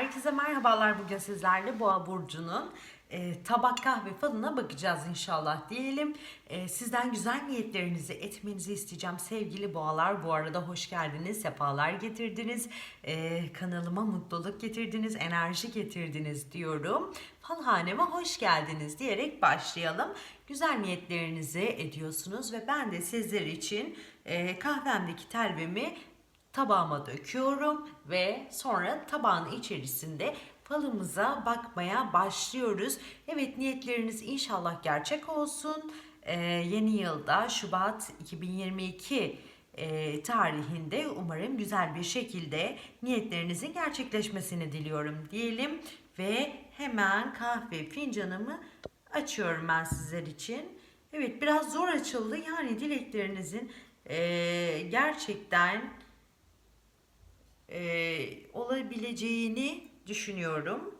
Herkese merhabalar bugün sizlerle Boğa Burcu'nun e, tabak kahve falına bakacağız inşallah diyelim. E, sizden güzel niyetlerinizi etmenizi isteyeceğim sevgili boğalar. Bu arada hoş geldiniz, sefalar getirdiniz. E, kanalıma mutluluk getirdiniz, enerji getirdiniz diyorum. Falhaneme hoş geldiniz diyerek başlayalım. Güzel niyetlerinizi ediyorsunuz ve ben de sizler için e, kahvemdeki telvemi tabağıma döküyorum ve sonra tabağın içerisinde falımıza bakmaya başlıyoruz. Evet niyetleriniz inşallah gerçek olsun. Ee, yeni yılda Şubat 2022 e, tarihinde umarım güzel bir şekilde niyetlerinizin gerçekleşmesini diliyorum diyelim ve hemen kahve fincanımı açıyorum ben sizler için. Evet biraz zor açıldı yani dileklerinizin e, gerçekten e, olabileceğini düşünüyorum.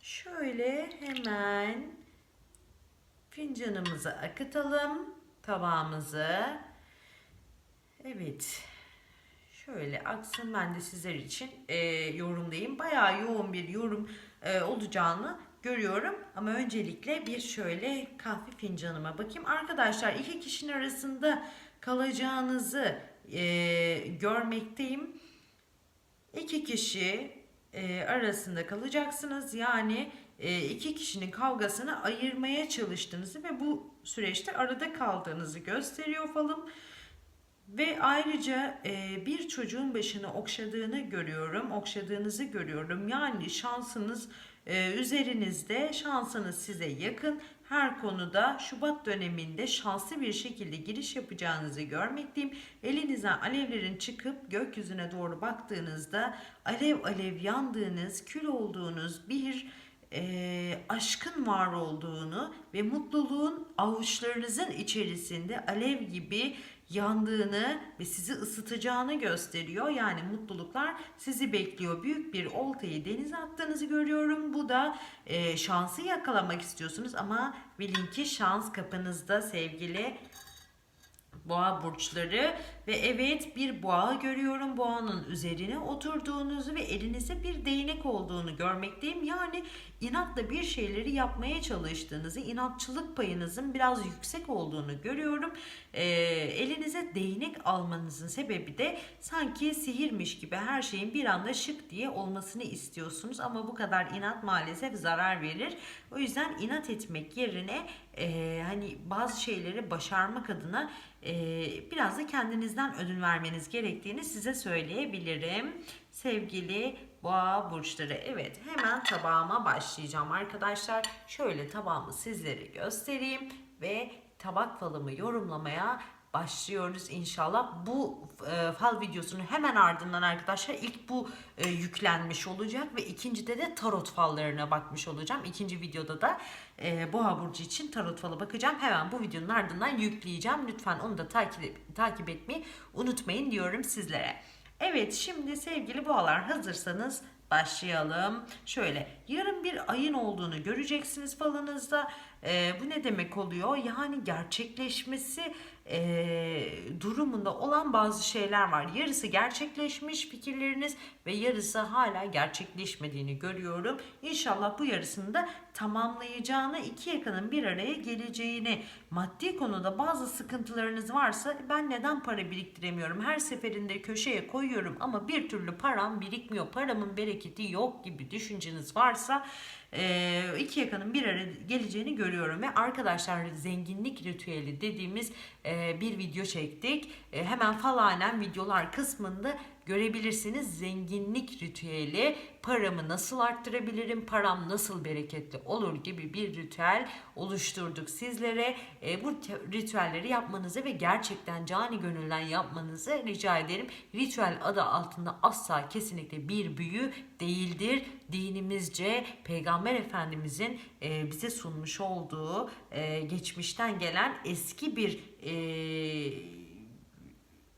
Şöyle hemen fincanımızı akıtalım tabağımızı. Evet. Şöyle aksın ben de sizler için e, yorumlayayım. Bayağı yoğun bir yorum e, olacağını görüyorum. Ama öncelikle bir şöyle kahve fincanıma bakayım. Arkadaşlar iki kişinin arasında kalacağınızı e, görmekteyim. İki kişi e, arasında kalacaksınız. Yani e, iki kişinin kavgasını ayırmaya çalıştığınızı ve bu süreçte arada kaldığınızı gösteriyor falım. Ve ayrıca e, bir çocuğun başını okşadığını görüyorum, okşadığınızı görüyorum. Yani şansınız e, üzerinizde, şansınız size yakın. Her konuda Şubat döneminde şanslı bir şekilde giriş yapacağınızı görmekteyim. Elinizden alevlerin çıkıp gökyüzüne doğru baktığınızda alev alev yandığınız, kül olduğunuz bir e, aşkın var olduğunu ve mutluluğun avuçlarınızın içerisinde alev gibi yandığını ve sizi ısıtacağını gösteriyor. Yani mutluluklar sizi bekliyor. Büyük bir oltayı denize attığınızı görüyorum. Bu da e, şansı yakalamak istiyorsunuz ama bilin ki şans kapınızda sevgili boğa burçları ve evet bir boğa görüyorum. Boğanın üzerine oturduğunuzu ve elinizde bir değnek olduğunu görmekteyim. Yani inatla bir şeyleri yapmaya çalıştığınızı, inatçılık payınızın biraz yüksek olduğunu görüyorum. Ee, elinize değnek almanızın sebebi de sanki sihirmiş gibi her şeyin bir anda şık diye olmasını istiyorsunuz. Ama bu kadar inat maalesef zarar verir. O yüzden inat etmek yerine e, hani bazı şeyleri başarmak adına e, biraz da kendinizden ödün vermeniz gerektiğini size söyleyebilirim. Sevgili boğa burçları evet hemen tabağıma başlayacağım arkadaşlar. Şöyle tabağımı sizlere göstereyim ve tabak falımı yorumlamaya başlıyoruz inşallah. Bu e, fal videosunun hemen ardından arkadaşlar ilk bu e, yüklenmiş olacak ve ikincide de tarot fallarına bakmış olacağım. İkinci videoda da e, Boğa burcu için tarot falı bakacağım. Hemen bu videonun ardından yükleyeceğim. Lütfen onu da takip takip etmeyi unutmayın diyorum sizlere. Evet şimdi sevgili boğalar hazırsanız başlayalım. Şöyle yarın bir ayın olduğunu göreceksiniz falınızda. Ee, bu ne demek oluyor? Yani gerçekleşmesi e, durumunda olan bazı şeyler var. Yarısı gerçekleşmiş fikirleriniz ve yarısı hala gerçekleşmediğini görüyorum. İnşallah bu yarısını da tamamlayacağını, iki yakının bir araya geleceğini, maddi konuda bazı sıkıntılarınız varsa ben neden para biriktiremiyorum? Her seferinde köşeye koyuyorum ama bir türlü param birikmiyor. Paramın bereketi yok gibi düşünceniz varsa e, iki yakanın bir araya geleceğini görüyorum ve arkadaşlar zenginlik ritüeli dediğimiz e, bir video çektik. E, hemen falanen videolar kısmında görebilirsiniz zenginlik ritüeli. Paramı nasıl arttırabilirim param nasıl bereketli olur gibi bir ritüel oluşturduk sizlere. E, bu ritüelleri yapmanızı ve gerçekten cani gönülden yapmanızı rica ederim. Ritüel adı altında asla kesinlikle bir büyü değildir. Dinimizce peygamber efendimizin e, bize sunmuş olduğu e, geçmişten gelen eski bir e,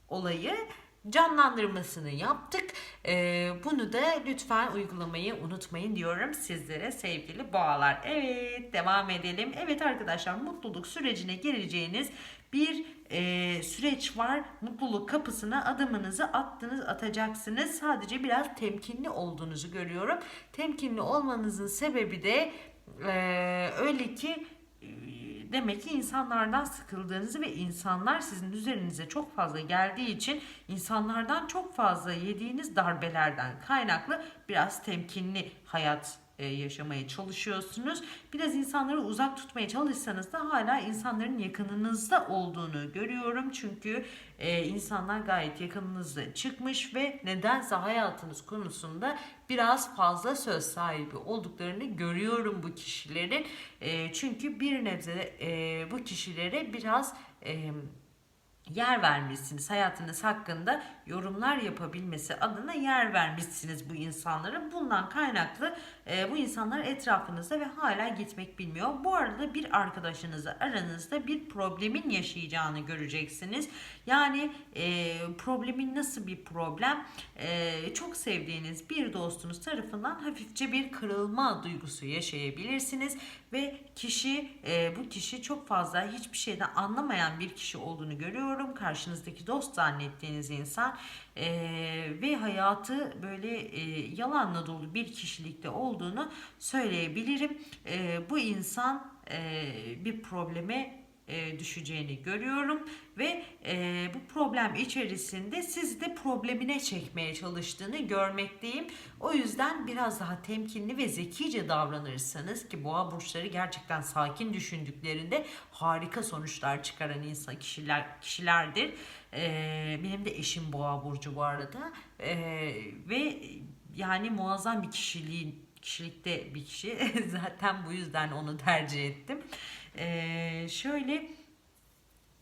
olayı canlandırmasını yaptık. Ee, bunu da lütfen uygulamayı unutmayın diyorum sizlere sevgili boğalar. Evet devam edelim. Evet arkadaşlar mutluluk sürecine gireceğiniz bir e, süreç var. Mutluluk kapısına adımınızı attınız, atacaksınız. Sadece biraz temkinli olduğunuzu görüyorum. Temkinli olmanızın sebebi de e, öyle ki e, demek ki insanlardan sıkıldığınızı ve insanlar sizin üzerinize çok fazla geldiği için insanlardan çok fazla yediğiniz darbelerden kaynaklı biraz temkinli hayat yaşamaya çalışıyorsunuz. Biraz insanları uzak tutmaya çalışsanız da hala insanların yakınınızda olduğunu görüyorum. Çünkü e, insanlar gayet yakınınızda çıkmış ve nedense hayatınız konusunda biraz fazla söz sahibi olduklarını görüyorum bu kişilerin. E, çünkü bir nebze e, bu kişilere biraz... Yer vermişsiniz. Hayatınız hakkında yorumlar yapabilmesi adına yer vermişsiniz bu insanların. Bundan kaynaklı e, bu insanlar etrafınızda ve hala gitmek bilmiyor. Bu arada bir arkadaşınızla aranızda bir problemin yaşayacağını göreceksiniz. Yani e, problemin nasıl bir problem? E, çok sevdiğiniz bir dostunuz tarafından hafifçe bir kırılma duygusu yaşayabilirsiniz ve kişi e, bu kişi çok fazla hiçbir şeyden anlamayan bir kişi olduğunu görüyorum. Karşınızdaki dost zannettiğiniz insan e, ve hayatı böyle e, yalanla dolu bir kişilikte olduğunu söyleyebilirim. E, bu insan e, bir probleme e, düşeceğini görüyorum ve e, bu problem içerisinde sizi de problemine çekmeye çalıştığını görmekteyim. O yüzden biraz daha temkinli ve zekice davranırsanız ki boğa burçları gerçekten sakin düşündüklerinde harika sonuçlar çıkaran insan kişiler kişilerdir. E, benim de eşim boğa burcu bu arada ve yani muazzam bir kişiliğin kişilikte bir kişi zaten bu yüzden onu tercih ettim. Ee, şöyle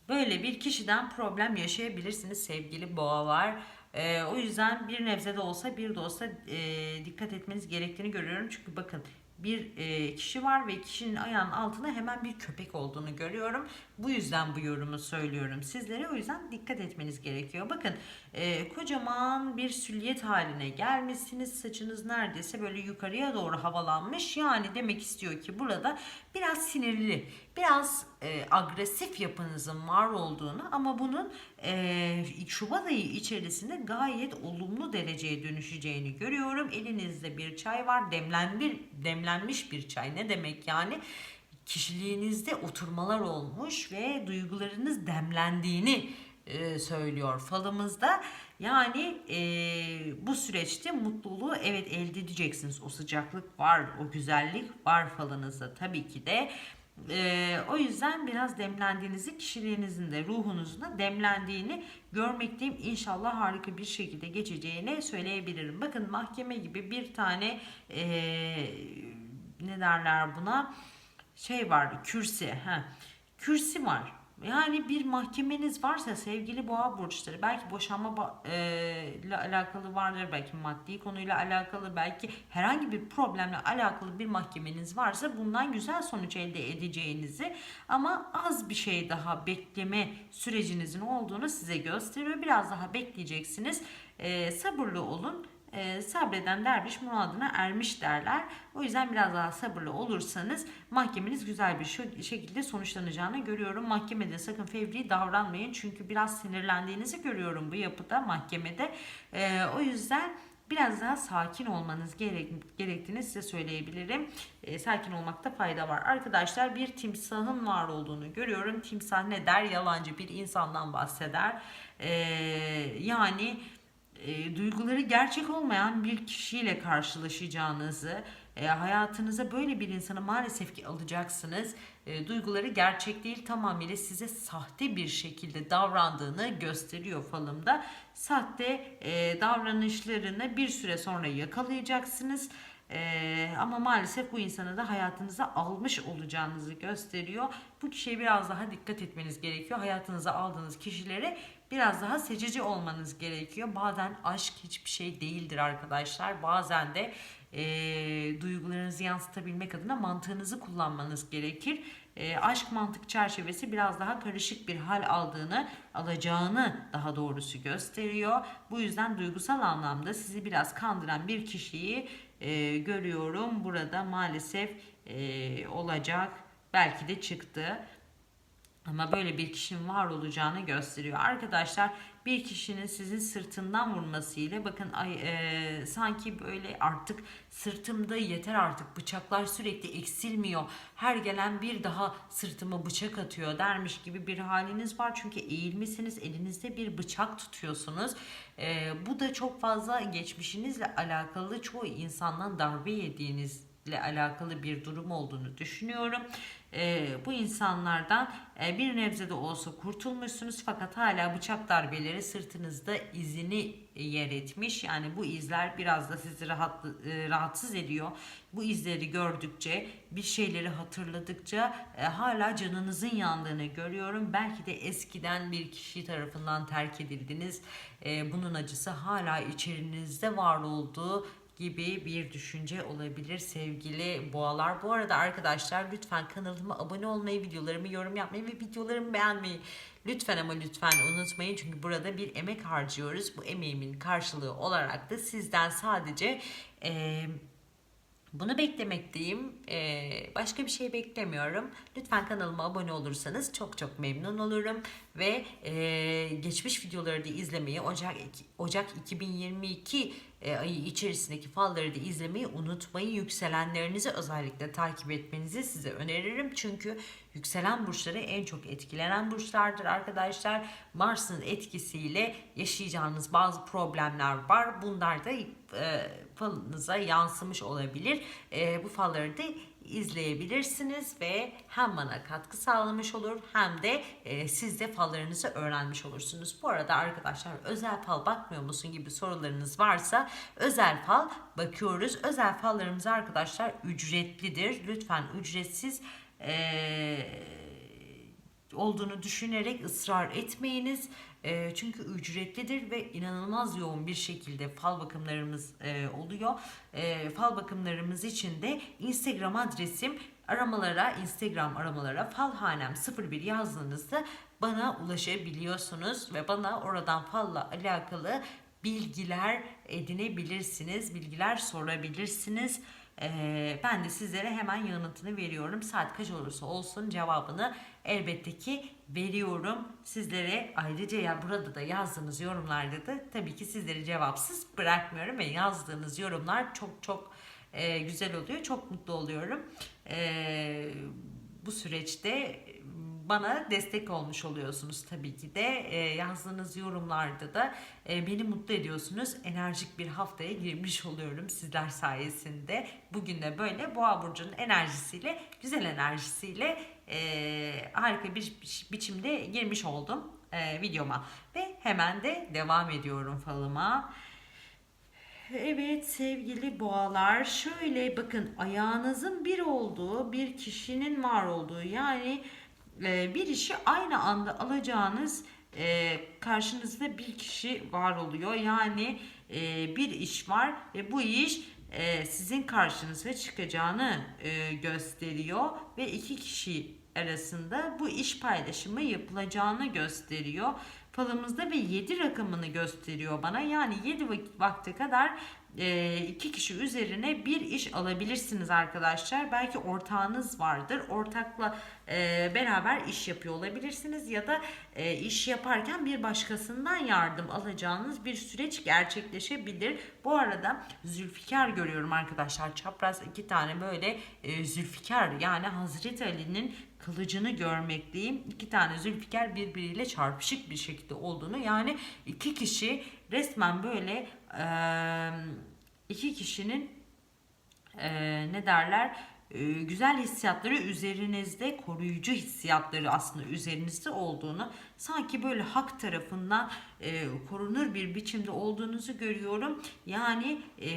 böyle bir kişiden problem yaşayabilirsiniz sevgili boğalar. Ee, o yüzden bir nebze de olsa bir de olsa e, dikkat etmeniz gerektiğini görüyorum. Çünkü bakın bir e, kişi var ve kişinin ayağının altında hemen bir köpek olduğunu görüyorum. Bu yüzden bu yorumu söylüyorum sizlere. O yüzden dikkat etmeniz gerekiyor. Bakın e, kocaman bir sülyet haline gelmişsiniz. Saçınız neredeyse böyle yukarıya doğru havalanmış. Yani demek istiyor ki burada biraz sinirli, biraz e, agresif yapınızın var olduğunu ama bunun e, Şubat ayı içerisinde gayet olumlu dereceye dönüşeceğini görüyorum. Elinizde bir çay var. Demlenmiş, demlenmiş bir çay. Ne demek yani? Kişiliğinizde oturmalar olmuş ve duygularınız demlendiğini e, söylüyor falımızda. Yani e, bu süreçte mutluluğu evet elde edeceksiniz. O sıcaklık var, o güzellik var falınızda tabii ki de. E, o yüzden biraz demlendiğinizi, kişiliğinizin de ruhunuzun da demlendiğini görmekteyim. İnşallah harika bir şekilde geçeceğini söyleyebilirim. Bakın mahkeme gibi bir tane e, ne derler buna şey var kürsi. Ha. Kürsi var yani bir mahkemeniz varsa sevgili boğa burçları belki boşanma ile alakalı vardır belki maddi konuyla alakalı belki herhangi bir problemle alakalı bir mahkemeniz varsa bundan güzel sonuç elde edeceğinizi ama az bir şey daha bekleme sürecinizin olduğunu size gösteriyor. Biraz daha bekleyeceksiniz. E, sabırlı olun e, sabreden derviş muradına ermiş derler. O yüzden biraz daha sabırlı olursanız mahkemeniz güzel bir şekilde sonuçlanacağını görüyorum. Mahkemede sakın fevri davranmayın çünkü biraz sinirlendiğinizi görüyorum bu yapıda mahkemede. E, o yüzden biraz daha sakin olmanız gerek, gerektiğini size söyleyebilirim. E, sakin olmakta fayda var. Arkadaşlar bir timsahın var olduğunu görüyorum. Timsah ne der? Yalancı bir insandan bahseder. E, yani e, duyguları gerçek olmayan bir kişiyle karşılaşacağınızı, e, hayatınıza böyle bir insanı maalesef ki alacaksınız. E, duyguları gerçek değil tamamıyla size sahte bir şekilde davrandığını gösteriyor falımda. Sahte e, davranışlarını bir süre sonra yakalayacaksınız. Ee, ama maalesef bu insanı da hayatınıza almış olacağınızı gösteriyor. Bu kişiye biraz daha dikkat etmeniz gerekiyor. Hayatınıza aldığınız kişilere biraz daha seçici olmanız gerekiyor. Bazen aşk hiçbir şey değildir arkadaşlar. Bazen de e, duygularınızı yansıtabilmek adına mantığınızı kullanmanız gerekir. E, aşk mantık çerçevesi biraz daha karışık bir hal aldığını, alacağını daha doğrusu gösteriyor. Bu yüzden duygusal anlamda sizi biraz kandıran bir kişiyi e, görüyorum. Burada maalesef e, olacak. Belki de çıktı. Ama böyle bir kişinin var olacağını gösteriyor. Arkadaşlar bir kişinin sizin sırtından vurmasıyla bakın ay e, sanki böyle artık sırtımda yeter artık bıçaklar sürekli eksilmiyor. Her gelen bir daha sırtıma bıçak atıyor dermiş gibi bir haliniz var. Çünkü eğilmişsiniz elinizde bir bıçak tutuyorsunuz. E, bu da çok fazla geçmişinizle alakalı çoğu insandan darbe yediğiniz ile alakalı bir durum olduğunu düşünüyorum. Ee, bu insanlardan e, bir nebze de olsa kurtulmuşsunuz fakat hala bıçak darbeleri sırtınızda izini yer etmiş. Yani bu izler biraz da sizi rahat, e, rahatsız ediyor. Bu izleri gördükçe, bir şeyleri hatırladıkça e, hala canınızın yandığını görüyorum. Belki de eskiden bir kişi tarafından terk edildiniz. E, bunun acısı hala içerinizde var olduğu gibi bir düşünce olabilir sevgili boğalar. Bu arada arkadaşlar lütfen kanalıma abone olmayı, videolarımı yorum yapmayı ve videolarımı beğenmeyi lütfen ama lütfen unutmayın. Çünkü burada bir emek harcıyoruz. Bu emeğimin karşılığı olarak da sizden sadece... Ee, bunu beklemekteyim. Ee, başka bir şey beklemiyorum. Lütfen kanalıma abone olursanız çok çok memnun olurum. Ve e, geçmiş videoları da izlemeyi Ocak, Ocak 2022 e, ayı içerisindeki falları da izlemeyi unutmayın. Yükselenlerinizi özellikle takip etmenizi size öneririm. Çünkü yükselen burçları en çok etkilenen burçlardır arkadaşlar. Mars'ın etkisiyle yaşayacağınız bazı problemler var. Bunlar da e, falınıza yansımış olabilir. E, bu falları da izleyebilirsiniz ve hem bana katkı sağlamış olur hem de e, siz de fallarınızı öğrenmiş olursunuz. Bu arada arkadaşlar özel fal bakmıyor musun gibi sorularınız varsa özel fal bakıyoruz. Özel fallarımız arkadaşlar ücretlidir. Lütfen ücretsiz e, olduğunu düşünerek ısrar etmeyiniz. E, çünkü ücretlidir ve inanılmaz yoğun bir şekilde fal bakımlarımız e, oluyor. E, fal bakımlarımız için de Instagram adresim aramalara, Instagram aramalara falhanem 01 yazdığınızda bana ulaşabiliyorsunuz ve bana oradan falla alakalı bilgiler edinebilirsiniz, bilgiler sorabilirsiniz. Ee, ben de sizlere hemen yanıtını veriyorum. Saat kaç olursa olsun cevabını elbette ki veriyorum sizlere. Ayrıca ya burada da yazdığınız yorumlarda da tabii ki sizleri cevapsız bırakmıyorum ve yazdığınız yorumlar çok çok e, güzel oluyor. Çok mutlu oluyorum. E, bu süreçte bana destek olmuş oluyorsunuz tabii ki de. E, yazdığınız yorumlarda da e, beni mutlu ediyorsunuz. Enerjik bir haftaya girmiş oluyorum sizler sayesinde. Bugün de böyle Boğa Burcu'nun enerjisiyle, güzel enerjisiyle e, harika bir biçimde girmiş oldum e, videoma. Ve hemen de devam ediyorum falıma. Evet sevgili boğalar şöyle bakın ayağınızın bir olduğu bir kişinin var olduğu yani e, bir işi aynı anda alacağınız e, karşınızda bir kişi var oluyor. Yani e, bir iş var ve bu iş e, sizin karşınıza çıkacağını gösteriyor ve iki kişi arasında bu iş paylaşımı yapılacağını gösteriyor. Falımızda ve 7 rakamını gösteriyor bana. Yani 7 vakte kadar iki kişi üzerine bir iş alabilirsiniz arkadaşlar. Belki ortağınız vardır. Ortakla e, beraber iş yapıyor olabilirsiniz ya da e, iş yaparken bir başkasından yardım alacağınız bir süreç gerçekleşebilir. Bu arada Zülfikar görüyorum arkadaşlar. Çapraz iki tane böyle e, Zülfikar yani Hazreti Ali'nin kılıcını görmekteyim. İki tane Zülfikar birbiriyle çarpışık bir şekilde olduğunu yani iki kişi resmen böyle e, iki kişinin e, ne derler güzel hissiyatları üzerinizde koruyucu hissiyatları aslında üzerinizde olduğunu sanki böyle hak tarafından e, korunur bir biçimde olduğunuzu görüyorum. Yani e,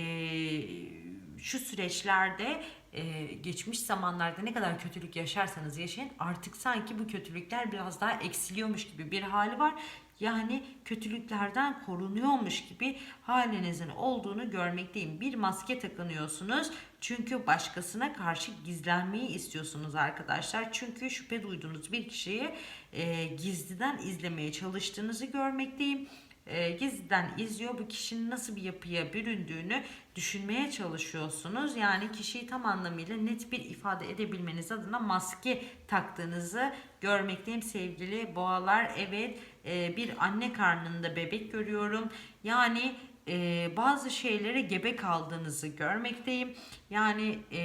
şu süreçlerde e, geçmiş zamanlarda ne kadar kötülük yaşarsanız yaşayın artık sanki bu kötülükler biraz daha eksiliyormuş gibi bir hali var. Yani kötülüklerden korunuyormuş gibi halinizin olduğunu görmekteyim. Bir maske takınıyorsunuz çünkü başkasına karşı gizlenmeyi istiyorsunuz arkadaşlar. Çünkü şüphe duyduğunuz bir kişiyi e, gizliden izlemeye çalıştığınızı görmekteyim. e, geziden izliyor. Bu kişinin nasıl bir yapıya büründüğünü düşünmeye çalışıyorsunuz. Yani kişiyi tam anlamıyla net bir ifade edebilmeniz adına maske taktığınızı görmekteyim sevgili boğalar. Evet e, bir anne karnında bebek görüyorum. Yani e, bazı şeylere gebe kaldığınızı görmekteyim. Yani e,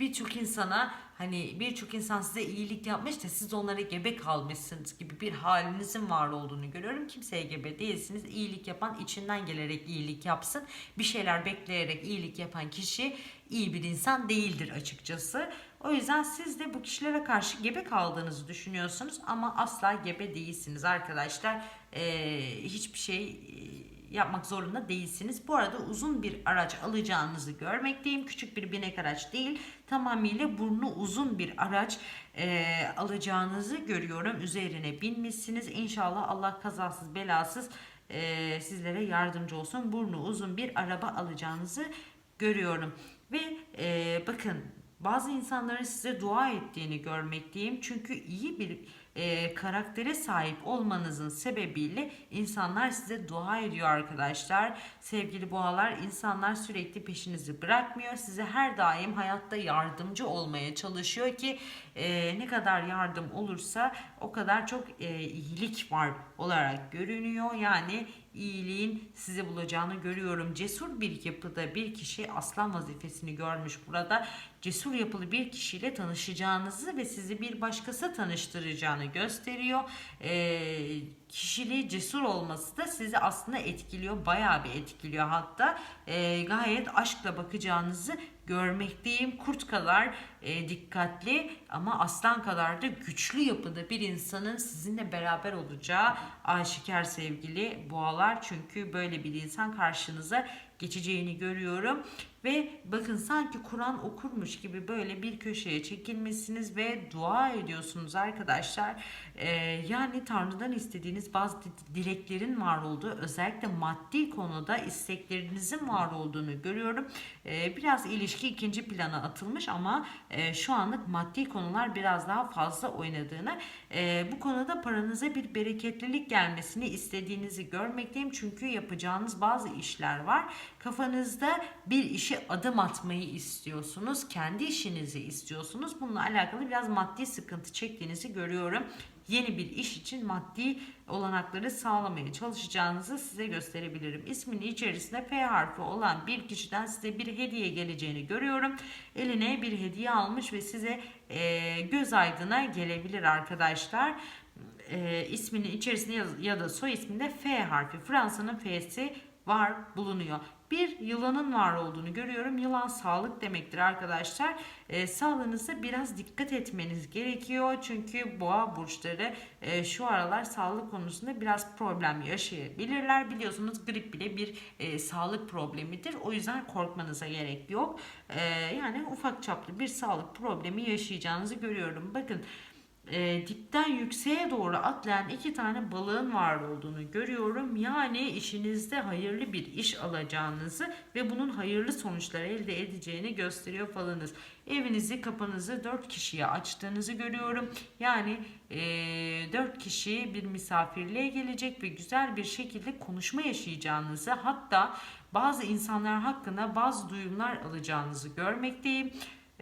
birçok insana hani birçok insan size iyilik yapmış da siz onlara gebe kalmışsınız gibi bir halinizin var olduğunu görüyorum. Kimseye gebe değilsiniz. İyilik yapan içinden gelerek iyilik yapsın. Bir şeyler bekleyerek iyilik yapan kişi iyi bir insan değildir açıkçası. O yüzden siz de bu kişilere karşı gebe kaldığınızı düşünüyorsunuz ama asla gebe değilsiniz arkadaşlar. Ee, hiçbir şey e, yapmak zorunda değilsiniz. Bu arada uzun bir araç alacağınızı görmekteyim. Küçük bir binek araç değil. Tamamıyla burnu uzun bir araç e, alacağınızı görüyorum. Üzerine binmişsiniz. İnşallah Allah kazasız belasız e, sizlere yardımcı olsun. Burnu uzun bir araba alacağınızı görüyorum. Ve e, bakın bazı insanların size dua ettiğini görmekteyim. Çünkü iyi bir e, karaktere sahip olmanızın sebebiyle insanlar size dua ediyor arkadaşlar. Sevgili boğalar insanlar sürekli peşinizi bırakmıyor. Size her daim hayatta yardımcı olmaya çalışıyor ki e, ne kadar yardım olursa o kadar çok e, iyilik var olarak görünüyor. Yani iyiliğin sizi bulacağını görüyorum. Cesur bir yapıda bir kişi aslan vazifesini görmüş burada. Cesur yapılı bir kişiyle tanışacağınızı ve sizi bir başkası tanıştıracağını gösteriyor. Ee, kişiliği cesur olması da sizi aslında etkiliyor. Bayağı bir etkiliyor hatta. Ee, gayet aşkla bakacağınızı görmekteyim. Kurt kadar e, dikkatli ama aslan kadar da güçlü yapıda bir insanın sizinle beraber olacağı aşikar sevgili boğalar. Çünkü böyle bir insan karşınıza geçeceğini görüyorum. Ve bakın sanki Kur'an okurmuş gibi böyle bir köşeye çekilmişsiniz ve dua ediyorsunuz arkadaşlar. Ee, yani Tanrı'dan istediğiniz bazı dileklerin var olduğu özellikle maddi konuda isteklerinizin var olduğunu görüyorum. Ee, biraz ilişki ikinci plana atılmış ama e, şu anlık maddi konular biraz daha fazla oynadığını e, bu konuda paranıza bir bereketlilik gelmesini istediğinizi görmekteyim. Çünkü yapacağınız bazı işler var. Kafanızda bir işe adım atmayı istiyorsunuz. Kendi işinizi istiyorsunuz. Bununla alakalı biraz maddi sıkıntı çektiğinizi görüyorum yeni bir iş için maddi olanakları sağlamaya çalışacağınızı size gösterebilirim. İsminin içerisinde F harfi olan bir kişiden size bir hediye geleceğini görüyorum. Eline bir hediye almış ve size e, göz aydına gelebilir arkadaşlar. E, isminin içerisinde ya da soy isminde F harfi Fransa'nın F'si var bulunuyor bir yılanın var olduğunu görüyorum. Yılan sağlık demektir arkadaşlar. E, sağlığınıza biraz dikkat etmeniz gerekiyor. Çünkü boğa burçları e, şu aralar sağlık konusunda biraz problem yaşayabilirler. Biliyorsunuz grip bile bir e, sağlık problemidir. O yüzden korkmanıza gerek yok. E, yani ufak çaplı bir sağlık problemi yaşayacağınızı görüyorum. Bakın e, dipten yükseğe doğru atlayan iki tane balığın var olduğunu görüyorum. Yani işinizde hayırlı bir iş alacağınızı ve bunun hayırlı sonuçlar elde edeceğini gösteriyor falınız. Evinizi kapınızı dört kişiye açtığınızı görüyorum. Yani e, kişi bir misafirliğe gelecek ve güzel bir şekilde konuşma yaşayacağınızı hatta bazı insanlar hakkında bazı duyumlar alacağınızı görmekteyim.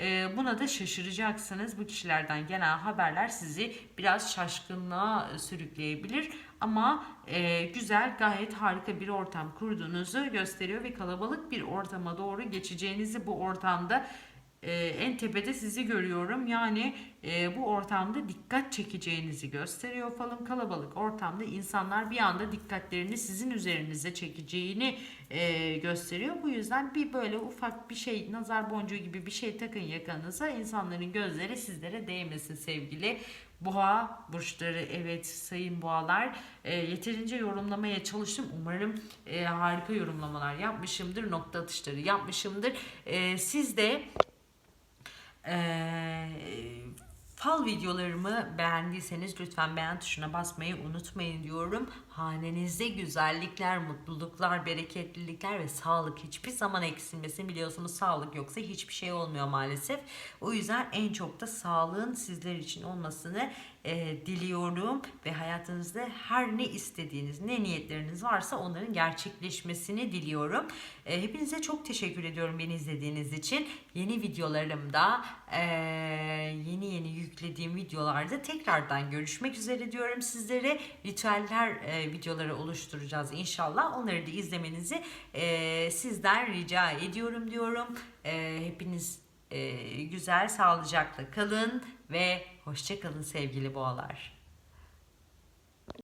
Ee, buna da şaşıracaksınız. Bu kişilerden gelen haberler sizi biraz şaşkınlığa sürükleyebilir. Ama e, güzel, gayet harika bir ortam kurduğunuzu gösteriyor ve kalabalık bir ortama doğru geçeceğinizi bu ortamda e, en tepede sizi görüyorum. Yani e, bu ortamda dikkat çekeceğinizi gösteriyor falan kalabalık ortamda insanlar bir anda dikkatlerini sizin üzerinize çekeceğini e, gösteriyor. Bu yüzden bir böyle ufak bir şey nazar boncuğu gibi bir şey takın yakanıza insanların gözleri sizlere değmesin sevgili Boğa burçları evet sayın boğalar e, yeterince yorumlamaya çalıştım. Umarım e, harika yorumlamalar yapmışımdır. Nokta atışları yapmışımdır. E, siz de fal videolarımı beğendiyseniz lütfen beğen tuşuna basmayı unutmayın diyorum. Hanenizde güzellikler, mutluluklar, bereketlilikler ve sağlık hiçbir zaman eksilmesin. Biliyorsunuz sağlık yoksa hiçbir şey olmuyor maalesef. O yüzden en çok da sağlığın sizler için olmasını e, diliyorum ve hayatınızda her ne istediğiniz, ne niyetleriniz varsa onların gerçekleşmesini diliyorum. E, hepinize çok teşekkür ediyorum beni izlediğiniz için. Yeni videolarımda, e, yeni yeni yüklediğim videolarda tekrardan görüşmek üzere diyorum sizlere. Ritüeller e, videoları oluşturacağız inşallah. Onları da izlemenizi e, sizden rica ediyorum diyorum. E, hepiniz e, güzel, sağlıcakla kalın ve hoşça kalın sevgili boğalar.